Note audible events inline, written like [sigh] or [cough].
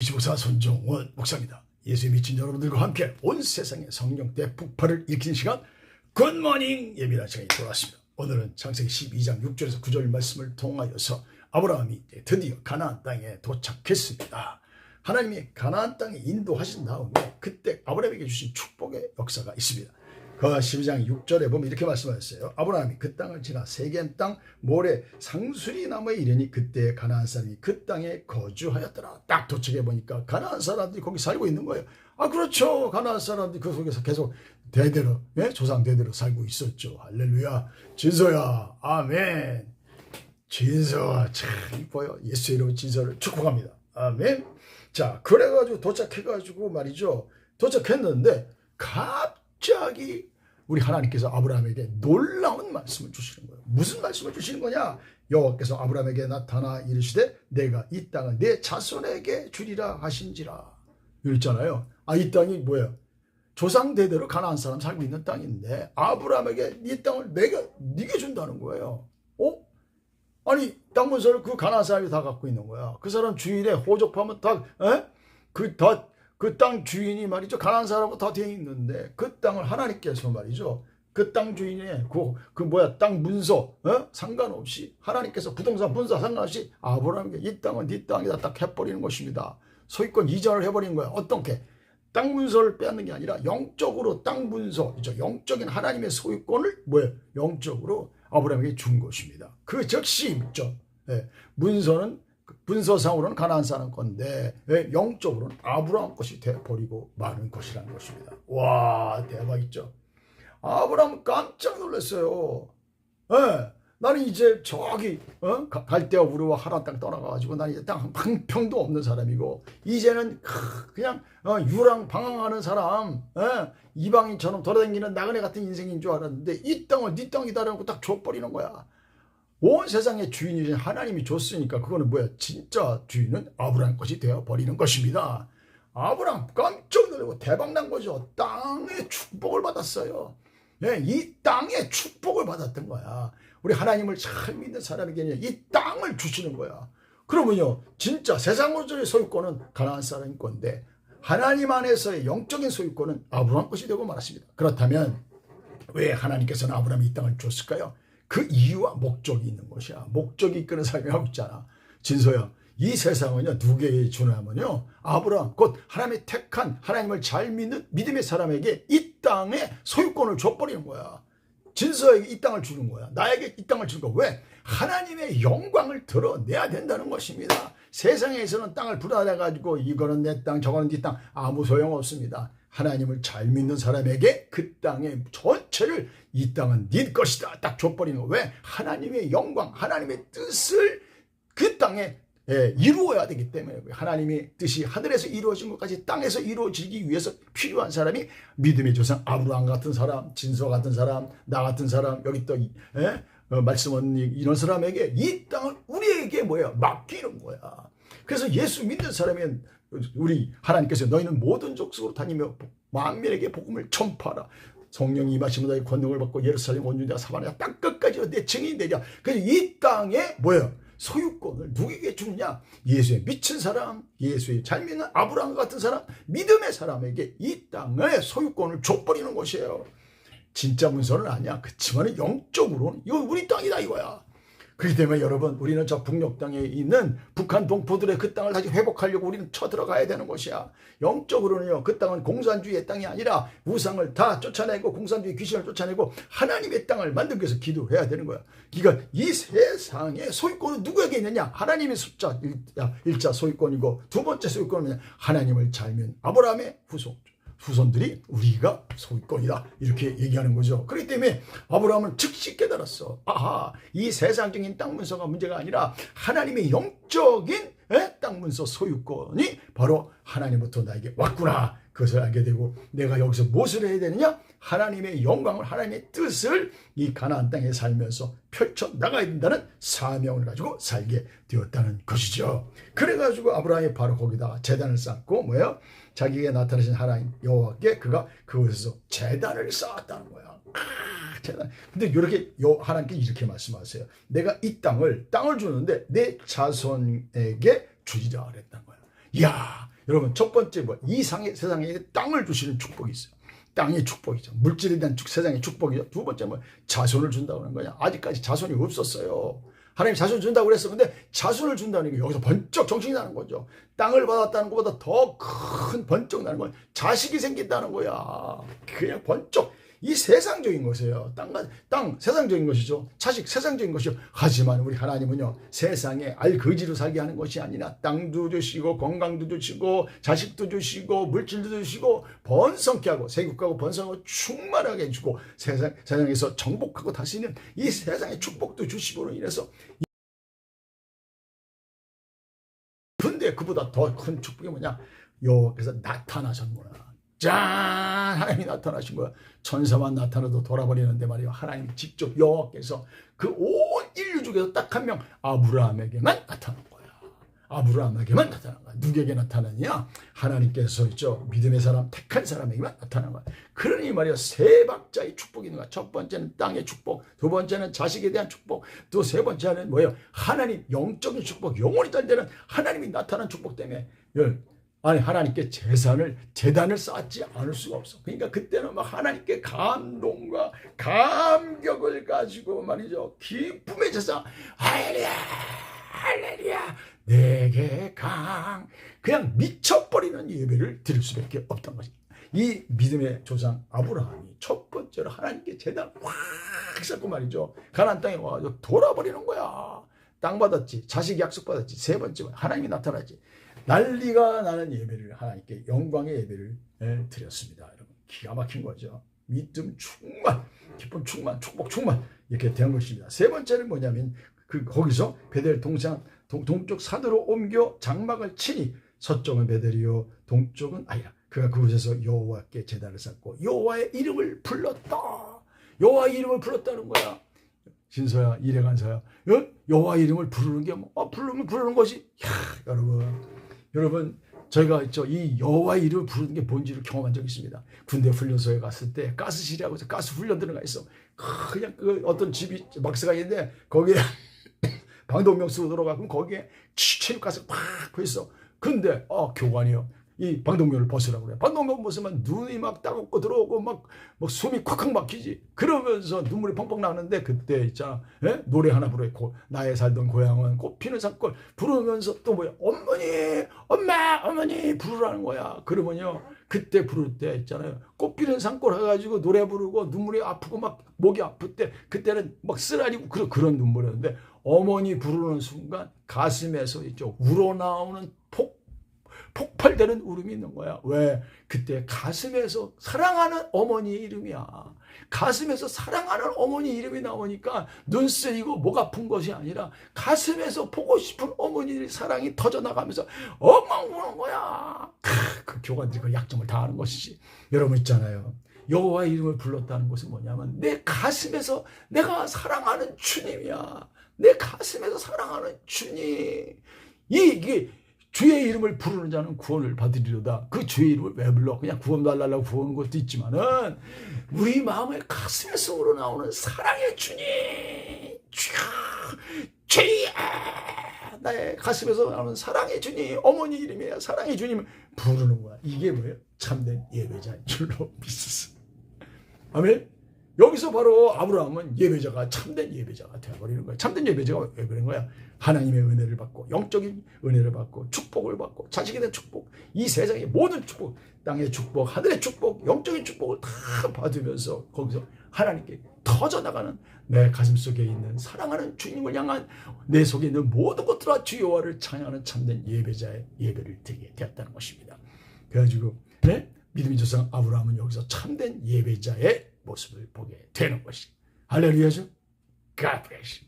25사 손종원 목사입니다. 예수에 미친 여러분들과 함께 온 세상의 성령 대폭발을 일으키는 시간 굿모닝 예비한 시간이 돌아왔습니다. 오늘은 창세기 12장 6절에서 9절 말씀을 통하여서 아브라함이 드디어 가나안 땅에 도착했습니다. 하나님이 가나안 땅에 인도하신 다음에 그때 아브라함에게 주신 축복의 역사가 있습니다. 그 12장 6절에 보면 이렇게 말씀하셨어요. 아브라함이 그 땅을 지나 세겜 땅 모래 상수리 나무에 이르니 그때 가나안 사람이 그 땅에 거주하였더라. 딱 도착해 보니까 가나안 사람들이 거기 살고 있는 거예요. 아 그렇죠. 가나안 사람들이 그 속에서 계속 대대로 예? 조상 대대로 살고 있었죠. 할렐루야. 진서야. 아멘. 진서가 참 이뻐요. 예수 이름 진서를 축복합니다. 아멘. 자, 그래가지고 도착해가지고 말이죠. 도착했는데 갑 자기 우리 하나님께서 아브라함에게 놀라운 말씀을 주시는 거예요. 무슨 말씀을 주시는 거냐? 여호와께서 아브라함에게 나타나 이르시되 내가 이 땅을 내 자손에게 주리라 하신지라. 이랬잖아요. 아, 이 땅이 뭐예요? 조상 대대로 가나안 사람 살고 있는 땅인데 아브라함에게 이 땅을 내가 네게 준다는 거예요. 어? 아니 땅 문서를 그 가나안 사람이 다 갖고 있는 거야. 그 사람 주인의 호적하면 다그다 그 땅 주인이 말이죠 가나안 사람은 다 되어 있는데 그 땅을 하나님께서 말이죠 그 땅 주인의 그, 그 뭐야 땅 문서 어? 상관없이 하나님께서 부동산 문서 상관없이 아브라함에게 이 땅은 네 땅이다 딱 해버리는 것입니다. 소유권 이전을 해버리는 거야. 어떻게? 땅 문서를 빼앗는 게 아니라 영적으로 땅 문서, 그죠? 영적인 하나님의 소유권을 뭐야? 영적으로 아브라함에게 준 것입니다. 그 즉시 있죠. 예, 문서는 문서상으로는 가나안 사람 건데 예, 영적으로는 아브라함 것이 돼 버리고 마는 것이라는 것입니다. 와 대박 있죠. 아브라함 깜짝 놀랐어요. 예, 나는 이제 저기 어? 갈대와 우르와 하란 땅 떠나가지고 나는 이제 땅한 평도 없는 사람이고 이제는 그냥 어, 유랑 방황하는 사람 어? 이방인처럼 돌아다니는 나그네 같은 인생인 줄 알았는데 이 땅을 네 땅이다라고 딱 줘버리는 거야. 온 세상의 주인이 하나님이 줬으니까 그거는 뭐야? 진짜 주인은 아브라함 것이 되어 버리는 것입니다. 아브라함 깜짝 놀라고 대박 난 거죠. 땅의 축복을 받았어요. 예, 이 땅의 축복을 받았던 거야. 우리 하나님을 잘 믿는 사람에게는 이 땅을 주시는 거야. 그러면요, 진짜 세상으로의 소유권은 가나안 사람인 건데 하나님 안에서의 영적인 소유권은 아브라함 것이 되고 말았습니다. 그렇다면 왜 하나님께서는 아브라함이 이 땅을 줬을까요? 그 이유와 목적이 있는 것이야. 목적이 이끄는 삶이 하고 있잖아. 진서야, 이 세상은요, 누구에게 주냐면요, 아브라함, 곧 하나님의 택한 하나님을 잘 믿는 믿음의 사람에게 이 땅의 소유권을 줘버리는 거야. 진서에게 이 땅을 주는 거야. 나에게 이 땅을 주는 거야. 왜? 하나님의 영광을 드러내야 된다는 것입니다. 세상에서는 땅을 불안해가지고 이거는 내 땅, 저거는 네 땅, 아무 소용 없습니다. 하나님을 잘 믿는 사람에게 그 땅의 전체를 이 땅은 네 것이다. 딱 줘버리는 거. 왜? 하나님의 영광, 하나님의 뜻을 그 땅에 예, 이루어야 되기 때문에 하나님의 뜻이 하늘에서 이루어진 것까지 땅에서 이루어지기 위해서 필요한 사람이 믿음의 조상 아브라함 같은 사람, 진서 같은 사람, 나 같은 사람, 여기 또 예? 어, 말씀 언니 이런 사람에게 이 땅을 우리에게 뭐야 맡기는 거야. 그래서 예수 믿는 사람은 우리 하나님께서 너희는 모든 족속으로 다니며 만민에게 복음을 전파하라. 성령이 임하시면 너희 권능을 받고 예루살렘 온유대와 사마리아 땅 끝까지 내 증인이 되랴. 그래서 이 땅에 뭐야 소유권을 누구에게 주느냐? 예수에 미친 사람, 예수에 잘 믿는 아브라함 같은 사람, 믿음의 사람에게 이 땅의 소유권을 줘버리는 것이에요. 진짜 문서는 아니야. 그치만 영적으로는 이거 우리 땅이다 이거야. 그렇기 때문에 여러분 우리는 저 북녘 땅에 있는 북한 동포들의 그 땅을 다시 회복하려고 우리는 쳐들어가야 되는 것이야. 영적으로는요. 그 땅은 공산주의의 땅이 아니라 우상을 다 쫓아내고 공산주의 귀신을 쫓아내고 하나님의 땅을 만들기 위해서 기도해야 되는 거야. 그러니까 이 세상의 소유권은 누구에게 있느냐? 하나님의 숫자 일자 소유권이고 두 번째 소유권은 하나님을 잘면 아브라함의 후손. 후손들이 우리가 소유권이다 이렇게 얘기하는 거죠. 그렇기 때문에 아브라함은 즉시 깨달았어. 아하 이 세상적인 땅 문서가 문제가 아니라 하나님의 영적인 땅 문서 소유권이 바로 하나님부터 나에게 왔구나. 그것을 알게 되고 내가 여기서 무엇을 해야 되느냐? 하나님의 영광을 하나님의 뜻을 이 가나안 땅에 살면서 펼쳐 나가야 된다는 사명을 가지고 살게 되었다는 것이죠. 그래 가지고 아브라함이 바로 거기다 재단을 쌓고 뭐예요? 자기에게 나타나신 하나님 여호와께 그가 그곳에서 재단을 쌓았다는 거야. 아. 근데 이렇게 하나님께 이렇게 말씀하세요. 내가 이 땅을 땅을 주는데 내 자손에게 주리라 그랬단 거야. 이야, 여러분 첫 번째 뭐 이상의 세상에 땅을 주시는 축복이 있어요. 땅의 축복이죠. 물질에 대한 축, 세상의 축복이죠. 두 번째 뭐 자손을 준다고 하는 거냐. 아직까지 자손이 없었어요. 하나님 자손 준다고 그랬어. 근데 자손을 준다는 게 여기서 번쩍 정신이 나는 거죠. 땅을 받았다는 것보다 더 큰 번쩍 나는 건 자식이 생긴다는 거야. 그냥 번쩍. 이 세상적인 것이에요. 땅과 땅 세상적인 것이죠. 자식 세상적인 것이죠. 하지만 우리 하나님은요 세상에 알거지로 살게 하는 것이 아니라 땅도 주시고 건강도 주시고 자식도 주시고 물질도 주시고 번성케 하고 세국하고 번성하고 충만하게 해주고 세상 세상에서 정복하고 다시는 이 세상의 축복도 주시고로 인해서 근데 그보다 더 큰 축복이 뭐냐? 여기서 나타나셨구나. 짠! 하나님이 나타나신 거야. 천사만 나타나도 돌아버리는데 말이야. 하나님 직접 여호와께서 그 온 인류 중에서 딱 한 명 아브라함에게만 나타난 거야. 아브라함에게만 나타난 거야. 누구에게 나타나냐? 하나님께서 있죠. 믿음의 사람, 택한 사람에게만 나타난 거야. 그러니 말이야. 세 박자의 축복이 있는 거야. 첫 번째는 땅의 축복, 두 번째는 자식에 대한 축복, 또 세 번째는 뭐예요? 하나님 영적인 축복, 영원히 잘 되는 하나님이 나타난 축복 때문에 열 아니 하나님께 재산을 재단을 쌓지 않을 수가 없어. 그러니까 그때는 막 하나님께 감동과 감격을 가지고 말이죠. 기쁨의 제사 할렐루야 할렐루야 내게 강 그냥 미쳐버리는 예배를 드릴 수밖에 없던 것이. 이 믿음의 조상 아브라함이 첫 번째로 하나님께 재단 확 쌓고 말이죠. 가나안 땅에 와가지고 돌아버리는 거야. 땅 받았지, 자식 약속 받았지. 세 번째 하나님이 나타나지. 난리가 나는 예배를 하나님께 영광의 예배를 예, 드렸습니다. 여러분 기가 막힌 거죠. 믿음 충만, 기쁨 충만, 축복 충만 이렇게 된 것입니다. 세 번째는 뭐냐면 그 거기서 베델 동상 동, 동쪽 산으로 옮겨 장막을 치니 서쪽은 베델이요 동쪽은 아니라 그가 그곳에서 여호와께 제단을 쌓고 여호와의 이름을 불렀다. 여호와의 이름을 불렀다는 거야. 진서야 이래간서야 어? 여호와 이름을 부르는 게 뭐? 어, 부르면 부르는 것이 야 여러분 여러분 저희가 있죠 이 여호와 이름을 부르는 게 뭔지를 경험한 적이 있습니다. 군대 훈련소에 갔을 때 가스실이라고 해서 가스 훈련 들어가 있어. 그냥 그 어떤 집이 막스가 있는데 거기에 방독면 쓰고 들어가 그럼 거기에 체육가스 팍 보였어. 근데 어 교관이요. 이 방독면을 벗으라고 그래. 방독면 벗으면 눈이 막 따갑고 들어오고 막, 막 숨이 콱콱 막히지. 그러면서 눈물이 펑펑 나는데 그때 있잖아. 예? 노래 하나 부르고 고, 나의 살던 고향은 꽃 피는 산골 부르면서 또 뭐야. 어머니, 엄마, 어머니 부르라는 거야. 그러면요. 그때 부를 때 있잖아요. 꽃 피는 산골 해가지고 노래 부르고 눈물이 아프고 막 목이 아플 때 그때는 막 쓰라리고 그런, 그런 눈물이었는데 어머니 부르는 순간 가슴에서 있죠. 우러나오는 폭 폭발되는 울음이 있는 거야. 왜? 그때 가슴에서 사랑하는 어머니 이름이야. 가슴에서 사랑하는 어머니 이름이 나오니까 눈 쓰리고 목 아픈 것이 아니라 가슴에서 보고 싶은 어머니의 사랑이 터져나가면서 엉엉 우는 거야. 크, 그 교관들이 그 약점을 다 아는 것이지. 여러분 있잖아요. 여호와 이름을 불렀다는 것은 뭐냐면 내 가슴에서 내가 사랑하는 주님이야. 내 가슴에서 사랑하는 주님. 이게 주의 이름을 부르는 자는 구원을 받으리로다. 그 주의 이름을 왜 불러? 그냥 구원 달라고 부르는 것도 있지만은 우리 마음의 가슴에서 우러나오는 사랑의 주님, 주야, 나의 가슴에서 나오는 사랑의 주님, 어머니 이름이야, 사랑의 주님 부르는 거야. 이게 뭐예요? 참된 예배자인 줄로 [laughs] 믿었어. 아멘. 여기서 바로 아브라함은 예배자가 참된 예배자가 되어버리는 거야. 참된 예배자가 왜 그런 거야? 하나님의 은혜를 받고 영적인 은혜를 받고 축복을 받고 자식에 대한 축복, 이 세상의 모든 축복, 땅의 축복, 하늘의 축복, 영적인 축복을 다 받으면서 거기서 하나님께 터져 나가는 내 가슴 속에 있는 사랑하는 주님을 향한 내 속에 있는 모든 것들과 주 여호와를 찬양하는 참된 예배자의 예배를 드리게 되었다는 것입니다. 그래가지고 네? 믿음의 조상 아브라함은 여기서 참된 예배자의 모습을 보게 되는 것이 할렐루야죠. God bless.